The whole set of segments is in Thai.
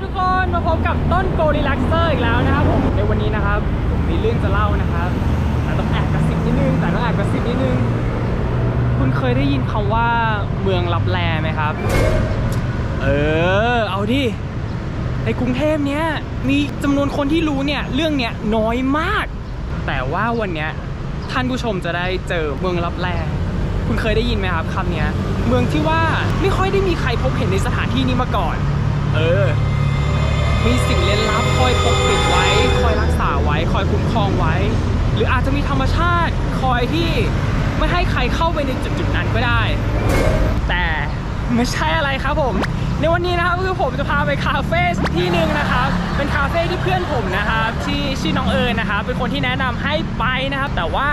ครับทุกคนมาพบกับต้นโกรีลักเซอร์อีกแล้วนะครับผมในวันนี้นะครับผมมีเรื่องจะเล่านะครับแต่ต้องแอบกระซิบนิดนึงแต่ต้องแอบกระซิบนิดนึงคุณเคยได้ยินคำว่าเมืองลับแลไหมครับ เออ เอาดิในกรุงเทพเนี้ยมีจำนวนคนที่รู้เนี่ยเรื่องเนี้ยน้อยมาก แต่ว่าวันเนี้ยท่านผู้ชมจะได้เจอเมืองลับแลคุณเคยได้ยินไหมครับคำเนี้ยเมืองที่ว่าไม่ค่อยได้มีใครพบเห็นในสถานที่นี้มาก่อน เออ มีสิ่งเล่นลับคอยปกปิดไว้ คอยรักษาไว้ คอยคุ้มครองไว้ หรืออาจจะมีธรรมชาติคอยที่ไม่ให้ใครเข้าไปในจุดๆนั้นก็ได้ แต่ไม่ใช่อะไรครับผม ในวันนี้นะครับคือผมจะพาไปคาเฟ่ที่หนึ่งนะครับ เป็นคาเฟ่ที่เพื่อนผมนะครับที่ชื่อน้องเอิญนะครับเป็นคนที่แนะนำให้ไปนะครับ แต่ว่า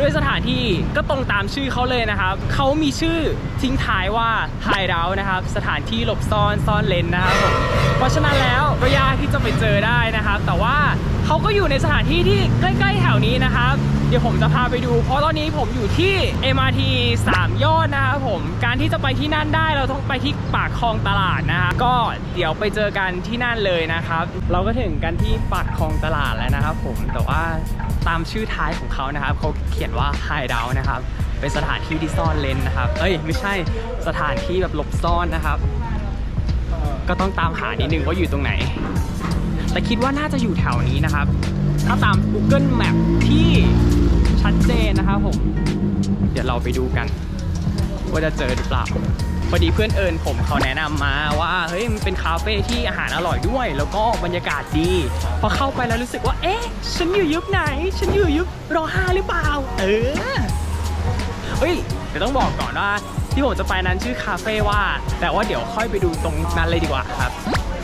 ด้วยสถานที่ก็ตรงตามชื่อเขาเลยนะครับ เขามีชื่อทิ้งท้ายว่าไฮดานะครับ สถานที่หลบซ่อนซ่อนเลนนะครับผมเพราะฉะนั้นแล้วก็ยากที่จะไปเจอได้นะครับ แต่ว่า เขาก็อยู่ในสถานที่ที่ใกล้ๆแถวนี้นะครับ เดี๋ยวผมจะพาไปดู เพราะตอนนี้ผมอยู่ที่ MRT 3ยอดนะครับผม การที่จะไปที่นั่นได้เราต้องไปที่ปากคลองตลาดนะครับก็เดี๋ยวไปเจอกันที่นั่นเลยนะครับ เราก็ถึงกันที่ปากคลองตลาดแล้วนะครับ ผมแต่ว่าตามชื่อท้ายของเขานะครับเขาเขียนว่า Hideout นะครับเป็นสถานที่ที่ซ่อนเลนนะครับ เอ้ยไม่ใช่สถานที่แบบหลบซ่อนนะครับ ก็ต้องตามหานิดนึงว่าอยู่ตรงไหน แต่คิดว่าน่าจะอยู่แถวนี้นะครับ ถ้าตาม Google Map ที่ชัดเจนนะครับผม เดี๋ยวเราไปดูกัน ว่าจะเจอหรือเปล่าพอดีเพื่อนเอิญผมเขาแนะนำมาว่าเฮ้ยมันเป็นคาเฟ่ที่อาหารอร่อยด้วย แล้วก็บรรยากาศดี พอเข้าไปแล้วรู้สึกว่า เอ๊ะ ฉันอยู่ยุคไหน ฉันอยู่ยุครอห้าหรือเปล่า เออเฮ้ยเดี๋ยวต้องบอกก่อนว่าที่ผมจะไปนั้นชื่อคาเฟ่ว่า แต่ว่าเดี๋ยวค่อยไปดูตรงนั้นเลยดีกว่าครับ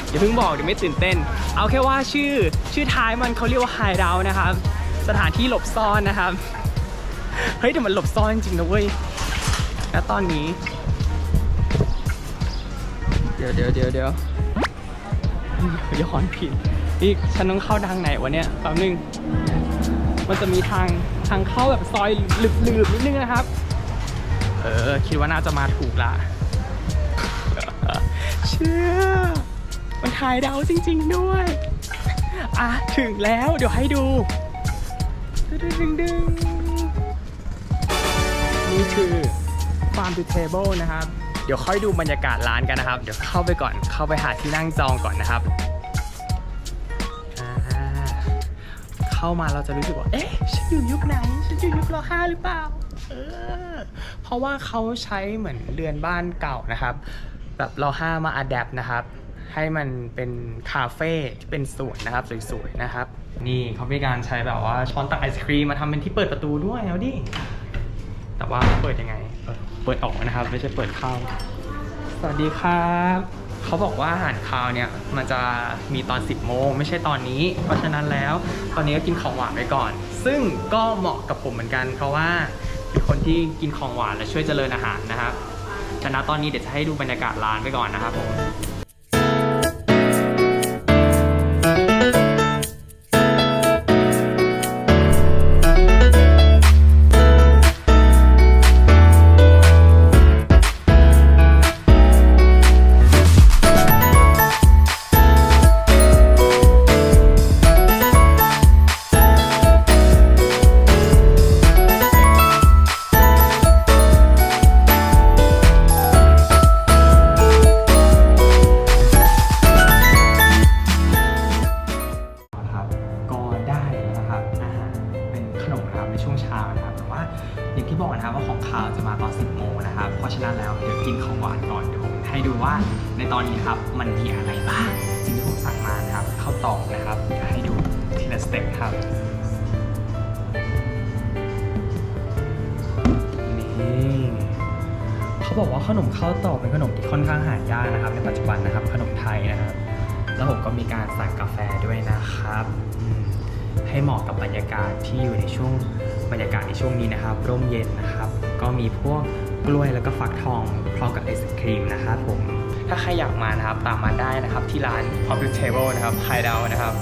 อย่าเพิ่งบอกเดี๋ยวไม่ตื่นเต้น เอาแค่ว่าชื่อชื่อท้ายมันเขาเรียกว่าไฮดาวนะครับ สถานที่หลบซ่อนนะครับ เฮ้ยแต่มันหลบซ่อนจริงๆนะเว้ยและตอนนี้ เดี๋ยวเดี๋ยวเดี๋ยวเดี๋ยวย้อนผิดนี่ฉันต้องเข้าทางไหนวะเนี่ยแป๊บนึง มันจะมีทางทางเข้าแบบซอยหลืบๆนิดนึงนะครับ เออ คิดว่าน่าจะมาถูกละเชื่อ มันถ่ายดาวจริง ๆ ด้วย อะ ถึงแล้วเดี๋ยวให้ดูดึงดึงดึงนี่คือ Farm to Table นะครับ เดี๋ยวค่อยดูบรรยากาศร้านกันนะครับ เดี๋ยวเข้าไปก่อนเข้าไปหาที่นั่งจองก่อนนะครับ เข้ามาเราจะรู้สึกว่า เอ๊ะ ฉันอยู่ยุคไหน ฉันอยู่ยุครอห้าหรือเปล่า เออ เพราะว่าเขาใช้เหมือนเรือนบ้านเก่านะครับ แบบรอห้ามาอัดแอปนะครับ ให้มันเป็นคาเฟ่ที่เป็นสวนนะครับสวยๆนะครับ นี่เขามีการใช้แบบว่าช้อนตักไอศครีมมาทำเป็นที่เปิดประตูด้วยเอาดิ แต่ว่าเปิดยังไง เปิดออกนะครับ ไม่ใช่เปิดเข้า สวัสดีครับเขาบอกว่าอาหารคาวเนี่ยมันจะมีตอน 10 โมง ไม่ใช่ตอนนี้ เพราะฉะนั้นแล้วตอนนี้ก็กินของหวานไปก่อน ซึ่งก็เหมาะกับผมเหมือนกัน เพราะว่าเป็นคนที่กินของหวานและช่วยเจริญอาหารนะครับฉะนั้นตอนนี้เดี๋ยวจะให้ดูบรรยากาศร้านไปก่อนนะครับผม อย่างที่บอกนะครับว่าของคาวจะมาตอน 10 โมงนะครับ เพราะฉะนั้นแล้วเดี๋ยวกินของหวานก่อนเดี๋ยวผมให้ดูว่าในตอนนี้นะครับมันมีอะไรบ้างสิ่งที่ผมสั่งมานะครับข้าวตอกนะครับเดี๋ยวให้ดูทีละสเต็ปครับนี่เขาบอกว่าขนมข้าวตอกเป็นขนมที่ค่อนข้างหายากนะครับ ในปัจจุบันนะครับขนมไทยนะครับแล้วผมก็มีการสั่งกาแฟด้วยนะครับ ให้เหมาะกับบรรยากาศที่อยู่ในช่วง บรรยากาศในช่วงนี้นะครับร่มเย็นนะครับ ก็มีพวกกล้วยแล้วก็ฟักทองพร้อมกับไอศครีมนะครับผมถ้าใครอยากมานะครับตามมาได้นะครับที่ร้าน o f f i c e Table นะครับ High d o w นะครับ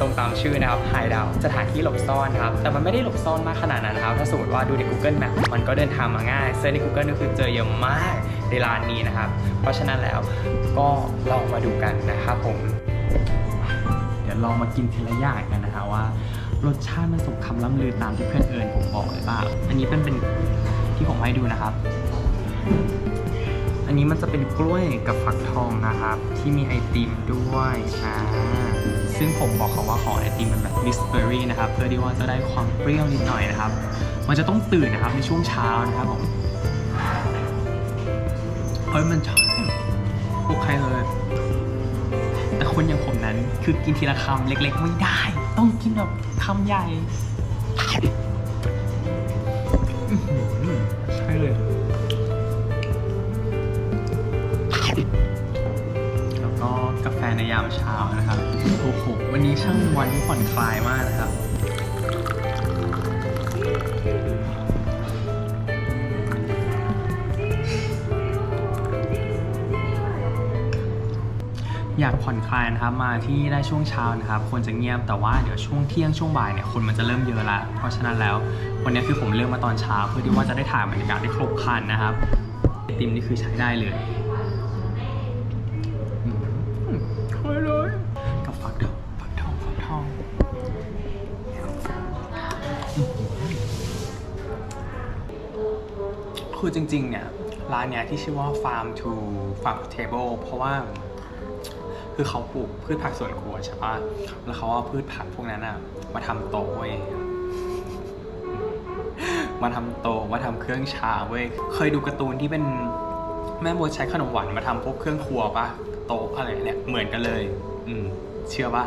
ตรงตามชื่อนะครับ High d o w สถานที่หลบซ่อนครับ แต่มันไม่ได้หลบซ่อนมากขนาดนั้นนะครับ ถ้าสมมติว่าดูใน Google Map มันก็เดินทางมาง่ายเซิร์ชใน Google ก็คือเจอเยอะมากในร้านนี้นะครับ เพราะฉะนั้นแล้วก็ลองมาดูกันนะครับผม เดี๋ยวลองมากินทีละอย่างกันนะคะว่า รสชาติมันสมคำล่ำลือตามที่เพื่อนเอิญผมบอกหรือเปล่าอันนี้เป็นเป็นที่ผมให้ดูนะครับ อันนี้มันจะเป็นกล้วยกับฟักทองนะครับ ที่มีไอติมด้วยอ่าซึ่งผมบอกเขาว่าขอไอติมมันแบบมิสเบอรี่นะครับ เพื่อที่ว่าจะได้ความเปรี้ยวนิดหน่อยนะครับ มันจะต้องตื่นนะครับในช่วงเช้านะครับผมเฮ้ยมันใช่โอเคเลย คนอย่างผมนั้น คือกินทีละคำเล็ก ๆ ไม่ได้ ต้องกินแบบคำใหญ่ใช่เลยแล้วก็กาแฟในยามเช้านะครับ โอ้โห วันนี้ช่างวันที่ผ่อนคลายมากนะครับ อยากผ่อนคลายนะครับมาที่ได้ช่วงเช้านะครับควรจะเงียบแต่ว่าเดี๋ยวช่วงเที่ยงช่วงบ่ายเนี่ยคนมันจะเริ่มเยอะละเพราะฉะนั้นแล้ววันนี้คือผมเลือกมาตอนเช้าเพื่อที่ว่าจะได้ถ่ายบรรยากาศได้ครบครันนะครับไอติมนี่คือใช้ได้เลยอืมใช่เลยกับฟักทองฟักทองฟักทองคือจริงๆเนี่ยร้านเนี้ยที่ชื่อว่า Farm to Farm to Table เพราะว่า คือเขาปลูกพืชผักสวนครัวใช่ปะแล้วเขาเอาพืชผักพวกนั้นอะมาทำโต๊ะเว้ยมาทำโต๊ะมาทำเครื่องชาเว้ย เคยดูการ์ตูนที่เป็นแม่โบใช้ขนมหวานมาทำพวกเครื่องครัวปะโต๊ะอะไรเนี่ยเหมือนกันเลย อืม เชื่อปะ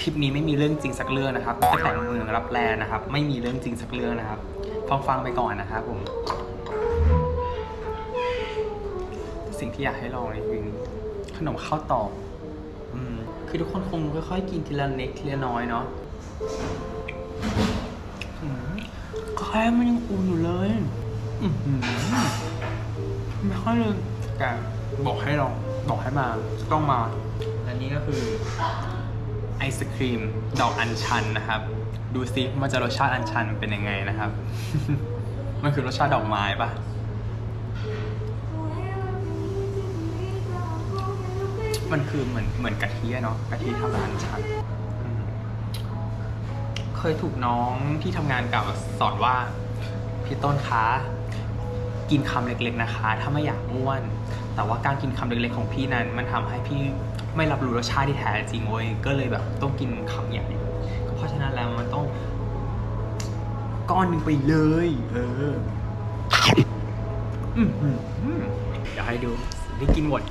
คลิปนี้ไม่มีเรื่องจริงสักเรื่องนะครับแต่แต่งเมืองรับแลนะครับ ไม่มีเรื่องจริงสักเรื่องนะครับ ฟังฟังไปก่อนนะครับผม สิ่งที่อยากให้ลองในคือ ขนมข้าวตอกอืมคือทุกคนคงค่อยๆ กินทีละเล็กทีละน้อยเนาะอืมแค่มันยังอุ่นอยู่เลยอือหือไม่ค่อยเลยแต่บอกให้ลองบอกให้มาต้องมาและนี่ก็คือไอศครีมดอกอัญชันนะครับ ดูซิมันจะรสชาติอัญชันเป็นยังไงนะครับ มันคือรสชาติดอกไม้ปะ มันคือเหมือนเหมือนกะทิอะเนาะกะทิทำร้านชันอืมเคยถูกน้องที่ทำงานเก่าสอนว่า พี่ต้นคะกินคำเล็กๆนะคะ ถ้าไม่อยากอ้วน แต่ว่าการกินคำเล็กๆของพี่นั้น มันทำให้พี่ไม่รับรู้รสชาติที่แท้จริงเว้ยก็เลยแบบต้องกินคำใหญ่ก็เพราะฉะนั้นแล้วมันต้อง ก้อนหนึ่งไปเลย เออ อืมอือเดี๋ยวให้ดูได้กินหมด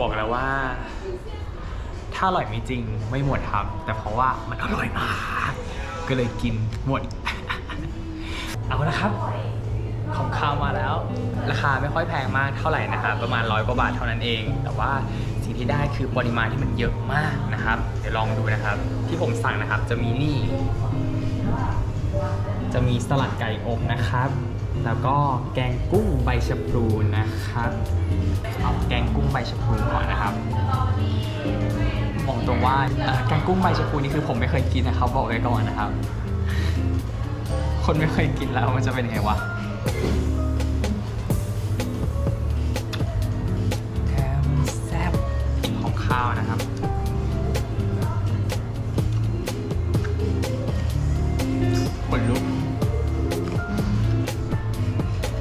บอกแล้วว่า ถ้าอร่อยไม่จริงไม่หมดครับ แต่เพราะว่ามันอร่อยมาก ก็เลยกินหมด เอาละครับ ของข้าวมาแล้ว ราคาไม่ค่อยแพงมากเท่าไหร่นะครับประมาณร้อยกว่าบาทเท่านั้นเอง แต่ว่าสิ่งที่ได้คือปริมาณที่มันเยอะมากนะครับ เดี๋ยวลองดูนะครับ ที่ผมสั่งนะครับจะมีนี่ จะมีสลัดไก่อบนะครับ แล้วก็แกงกุ้งใบชะพลูนะครับ เอาแกงกุ้งใบชะพลูก่อนนะครับบอกตรงว่าแกงกุ้งใบชะพลูนี่คือผมไม่เคยกินนะครับบอกเลยก่อนนะครับ คนไม่เคยกินแล้วมันจะเป็นยังไงวะแกมแซ่บของข้าวนะครับ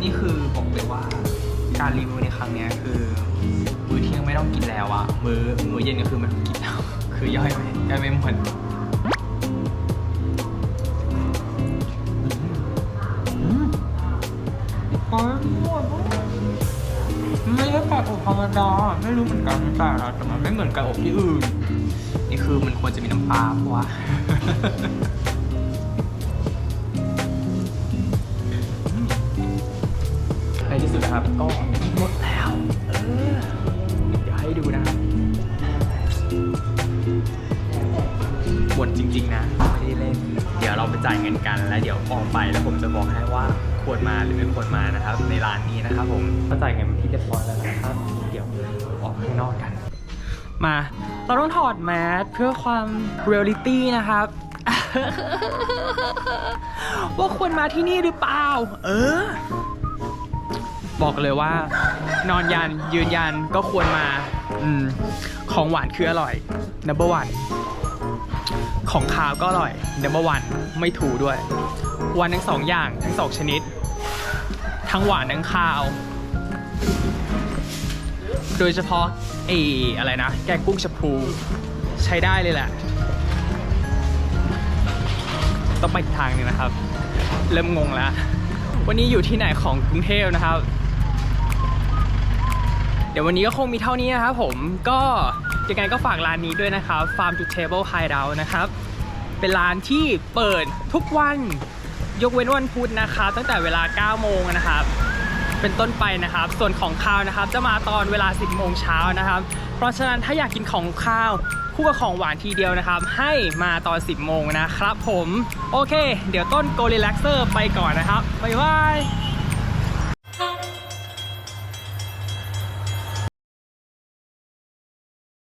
นี่คือบอกเลยว่าการรีวิวในครั้งเนี้ยคือมื้อเที่ยงไม่ต้องกินแล้วอะมื้อมื้อเย็นก็คือไม่ต้องกินแล้วคือย่อยไม่ย่อยไม่หมดอืมอ๋อหมดไม่ใช่ไก่อบธรรมดาไม่รู้เหมือนกันแต่ละแต่มันไม่เหมือนไก่อบที่อื่น นี่คือมันควรจะมีน้ำปลาเพราะว่า นที่สุดนะครับ ก็หมดแล้วเออเดี๋ยวให้ดูนะครับหมดจริง ๆ นะ ไม่ได้เล่น เดี๋ยวเราไปจ่ายเงินกันแล้วเดี๋ยวออกไปแล้วผมจะบอกให้ว่าควรมาหรือไม่ควรมานะครับ ในร้านนี้นะครับผมก็จ่ายเงินเป็นที่เรียบร้อยแล้วนะครับ เดี๋ยวออกข้างนอกกัน มา เราต้องถอดแมสเพื่อความเรียลลิตี้นะครับ ว่าควรมาที่นี่หรือเปล่า เออ บอกเลยว่า นอนยันยืนยันก็ควรมาอืมของหวานคืออร่อย number one ของคาวก็อร่อย number one ไม่ถูด้วย วันทั้งสองอย่างทั้งสองชนิด ทั้งหวานทั้งคาว โดยเฉพาะไอ้อะไรนะ แกงกุ้งชะพูใช้ได้เลยแหละ ต้องไปอีกทางหนึงนะครับ เริ่มงงแล้ว วันนี้อยู่ที่ไหนของกรุงเทพนะครับ ดี๋ยววันนี้ก็คงมีเท่านี้นะครับผมก็ยังไงก็ฝากร้านนี้ด้วยนะครับ Farm to Table Hideout นะครับ เป็นร้านที่เปิดทุกวัน ยกเว้นวันพุธนะครับตั้งแต่เวลา 9 โมงนะครับ เป็นต้นไปนะครับ ส่วนของข้าวนะครับ จะมาตอนเวลา 10 โมงเช้านะครับ เพราะฉะนั้นถ้าอยากกินของข้าวคู่กับของหวานทีเดียวนะครับ ให้มาตอน 10 โมงนะครับผม โอเค เดี๋ยวต้นโกลิแลกเซอร์ไปก่อนนะครับ บ๊ายบาย